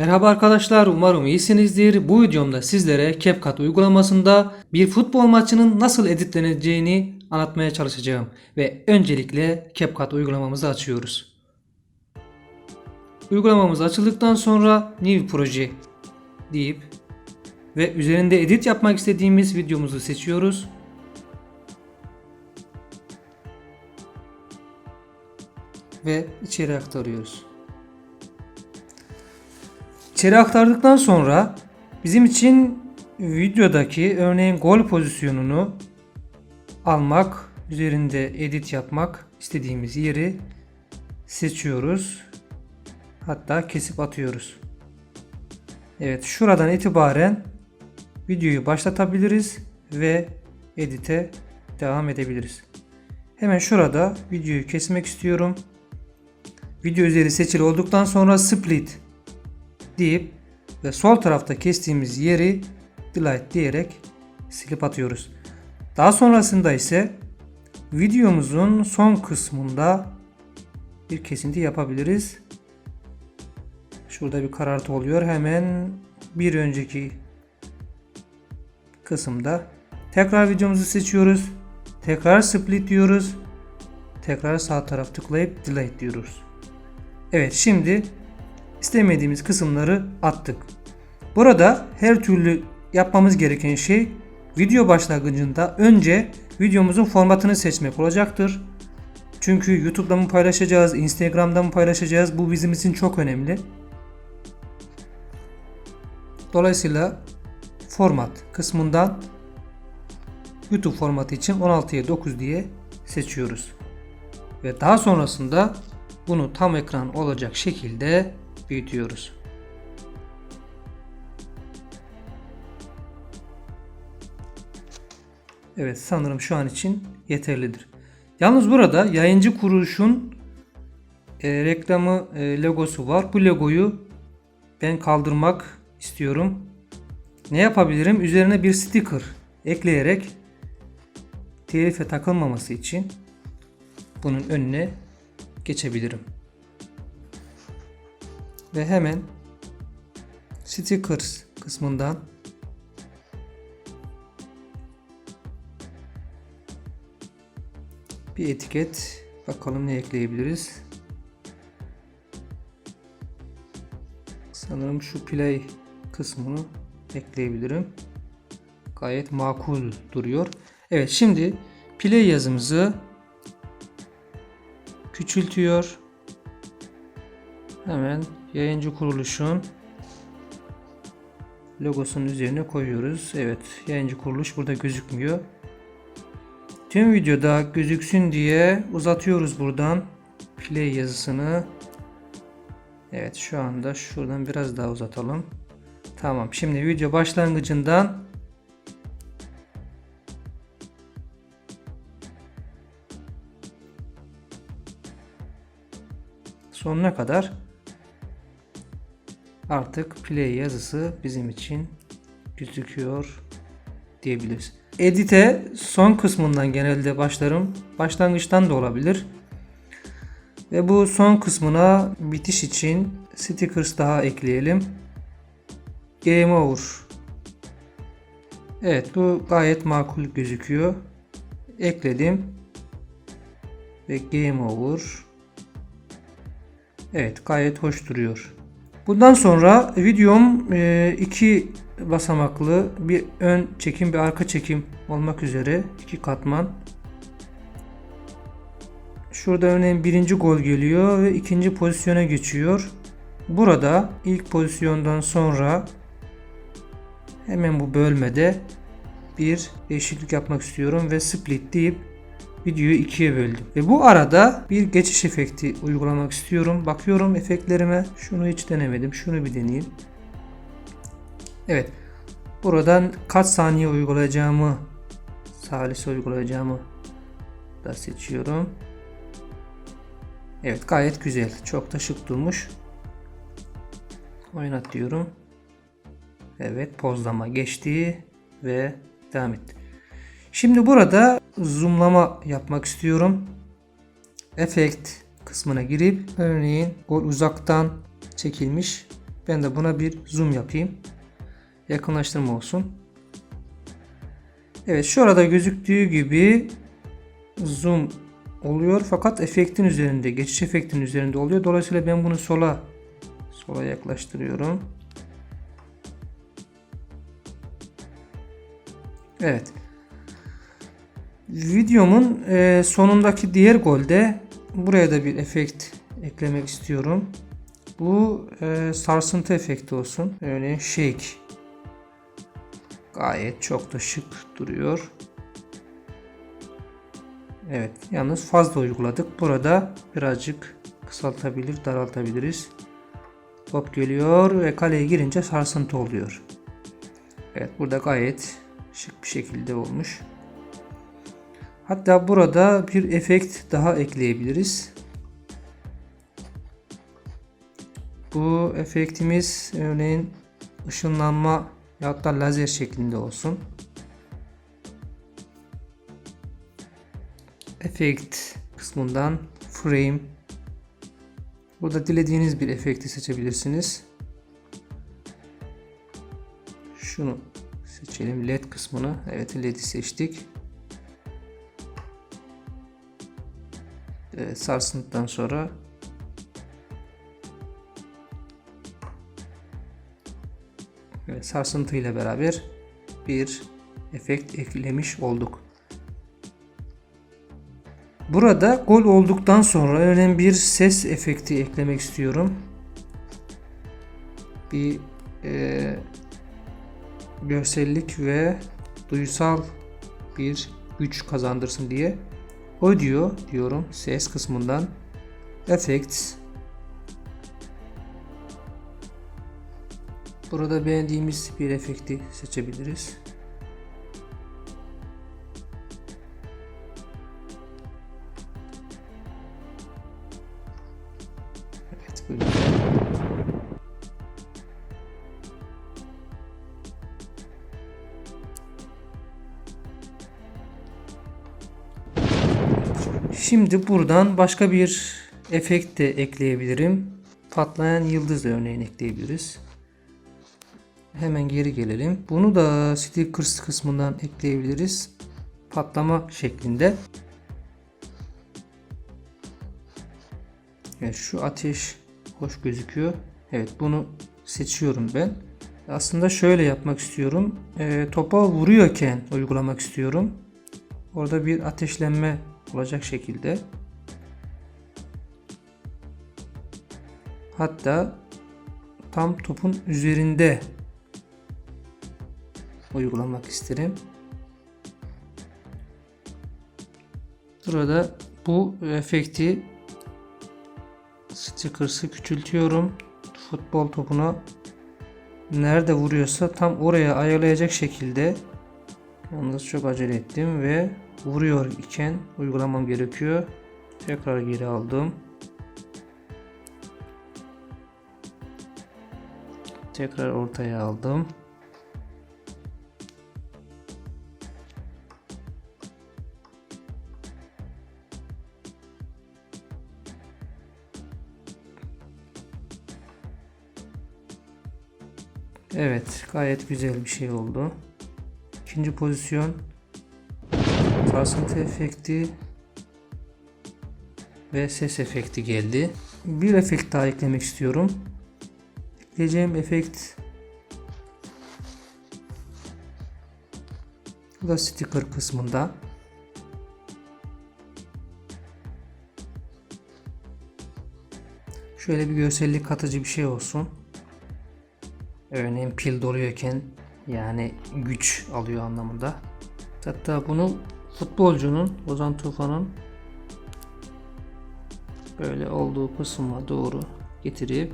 Merhaba arkadaşlar umarım iyisinizdir. Bu videomda sizlere CapCut uygulamasında bir futbol maçının nasıl editleneceğini anlatmaya çalışacağım. Ve öncelikle CapCut uygulamamızı açıyoruz. Uygulamamız açıldıktan sonra New Proje deyip ve üzerinde edit yapmak istediğimiz videomuzu seçiyoruz. Ve içeri aktarıyoruz. İçeri aktardıktan sonra bizim için videodaki örneğin gol pozisyonunu almak, üzerinde edit yapmak istediğimiz yeri seçiyoruz. Hatta kesip atıyoruz. Evet şuradan itibaren videoyu başlatabiliriz ve edite devam edebiliriz. Hemen şurada videoyu kesmek istiyorum. Video üzeri seçili olduktan sonra split deyip ve sol tarafta kestiğimiz yeri delete diyerek silip atıyoruz. Daha sonrasında ise videomuzun son kısmında bir kesinti yapabiliriz. Şurada bir karartı oluyor. Hemen bir önceki kısımda tekrar videomuzu seçiyoruz. Tekrar split diyoruz. Tekrar sağ taraf tıklayıp delete diyoruz. Evet şimdi istemediğimiz kısımları attık. Burada her türlü yapmamız gereken şey video başlangıcında önce videomuzun formatını seçmek olacaktır. Çünkü YouTube'da mı paylaşacağız, Instagram'da mı paylaşacağız bu bizim için çok önemli. Dolayısıyla format kısmından YouTube formatı için 16'ya 9 diye seçiyoruz. Ve daha sonrasında bunu tam ekran olacak şekilde büyütüyoruz. Evet sanırım şu an için yeterlidir. Yalnız burada yayıncı kuruluşun e, reklamı e, logosu var. Bu logoyu ben kaldırmak istiyorum. Ne yapabilirim? Üzerine bir sticker ekleyerek telife takılmaması için bunun önüne geçebilirim. Ve hemen stickers kısmından bir etiket bakalım ne ekleyebiliriz. Sanırım şu play kısmını ekleyebilirim. Gayet makul duruyor. Evet şimdi play yazımızı küçültüyor. Hemen yayıncı kuruluşun logosunun üzerine koyuyoruz. Evet yayıncı kuruluş burada gözükmüyor. Tüm videoda gözüksün diye uzatıyoruz buradan play yazısını. Evet şu anda şuradan biraz daha uzatalım. Tamam şimdi video başlangıcından sonuna kadar artık play yazısı bizim için gözüküyor diyebiliriz. Edit'e son kısmından genelde başlarım. Başlangıçtan da olabilir. Ve bu son kısmına bitiş için stickers daha ekleyelim. Game over. Evet bu gayet makul gözüküyor. Ekledim. Ve game over. Evet gayet hoş duruyor. Bundan sonra videom e, iki basamaklı bir ön çekim bir arka çekim olmak üzere iki katman. Şurada örneğin birinci gol geliyor ve ikinci pozisyona geçiyor. Burada ilk pozisyondan sonra hemen bu bölmede bir değişiklik yapmak istiyorum ve split deyip videoyu ikiye böldüm. Ve bu arada bir geçiş efekti uygulamak istiyorum. Bakıyorum efektlerime. Şunu hiç denemedim. Şunu bir deneyeyim. Evet. Buradan kaç saniye uygulayacağımı salise uygulayacağımı da seçiyorum. Evet gayet güzel. Çok da şık durmuş. Oynat diyorum. Evet pozlama geçti ve devam etti. Şimdi burada zoomlama yapmak istiyorum. Efekt kısmına girip örneğin gol uzaktan çekilmiş Ben de buna bir zoom yapayım. Yakınlaştırma olsun. Evet şurada gözüktüğü gibi zoom oluyor fakat efektin üzerinde geçiş efektin üzerinde oluyor. Dolayısıyla ben bunu sola sola yaklaştırıyorum. Evet. Videomun e, sonundaki diğer golde buraya da bir efekt eklemek istiyorum. Bu e, sarsıntı efekti olsun. Örneğin shake. Gayet çok da şık duruyor. Evet. Yalnız fazla uyguladık. Burada birazcık kısaltabilir, daraltabiliriz. Top geliyor ve kaleye girince sarsıntı oluyor. Evet. Burada gayet şık bir şekilde olmuş. Hatta burada bir efekt daha ekleyebiliriz. Bu efektimiz örneğin ışınlanma ya da lazer şeklinde olsun. Efekt kısmından frame Burada dilediğiniz bir efekti seçebilirsiniz. Şunu seçelim led kısmını. Evet led'i seçtik. Evet, sarsıntıdan sonra evet, sarsıntı ile beraber bir efekt eklemiş olduk. Burada gol olduktan sonra örneğin bir ses efekti eklemek istiyorum. Bir e, görsellik ve duysal bir güç kazandırsın diye audio diyorum ses kısmından. Effects. Burada beğendiğimiz bir efekti seçebiliriz Şimdi buradan başka bir efekt de ekleyebilirim. Patlayan yıldız örneğin ekleyebiliriz. Hemen geri gelelim. Bunu da stickers kısmından ekleyebiliriz. Patlama şeklinde. Evet şu ateş hoş gözüküyor. Evet bunu seçiyorum ben. Aslında şöyle yapmak istiyorum. E, topa vuruyorken uygulamak istiyorum. Orada bir ateşlenme olacak şekilde hatta tam topun üzerinde uygulamak isterim. Burada bu efekti stickers'ı küçültüyorum. Futbol topuna nerede vuruyorsa tam oraya ayarlayacak şekilde yalnız çok acele ettim ve vuruyor iken uygulamam gerekiyor. Tekrar geri aldım. Tekrar ortaya aldım. Evet, gayet güzel bir şey oldu. İkinci pozisyon sarsıntı efekti ve ses efekti geldi. Bir efekt daha eklemek istiyorum. Ekleyeceğim efekt bu da sticker kısmında. Şöyle bir görsellik katıcı bir şey olsun. Örneğin pil doluyorken yani güç alıyor anlamında. Hatta bunu futbolcunun Ozan Tufan'ın böyle olduğu kısma doğru getirip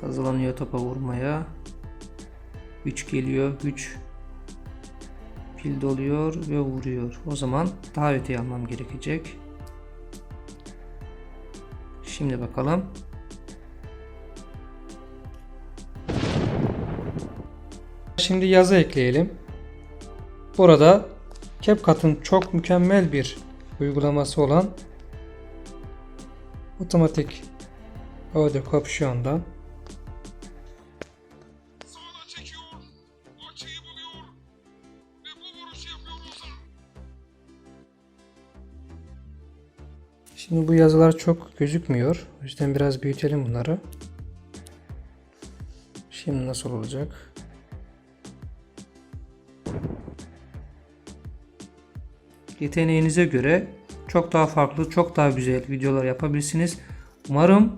kazılanıyor topa vurmaya. Güç geliyor güç pil doluyor ve vuruyor. O zaman daha öteye almam gerekecek. Şimdi bakalım Şimdi yazı ekleyelim. Burada CapCut'ın çok mükemmel bir uygulaması olan otomatik Order Ozan. Şimdi bu yazılar çok gözükmüyor. O yüzden biraz büyütelim bunları. Şimdi nasıl olacak? Yeteneğinize göre çok daha farklı, çok daha güzel videolar yapabilirsiniz. Umarım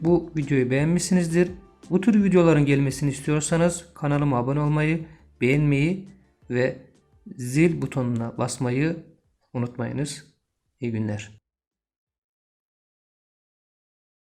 bu videoyu beğenmişsinizdir. Bu tür videoların gelmesini istiyorsanız kanalıma abone olmayı, beğenmeyi ve zil butonuna basmayı unutmayınız. İyi günler.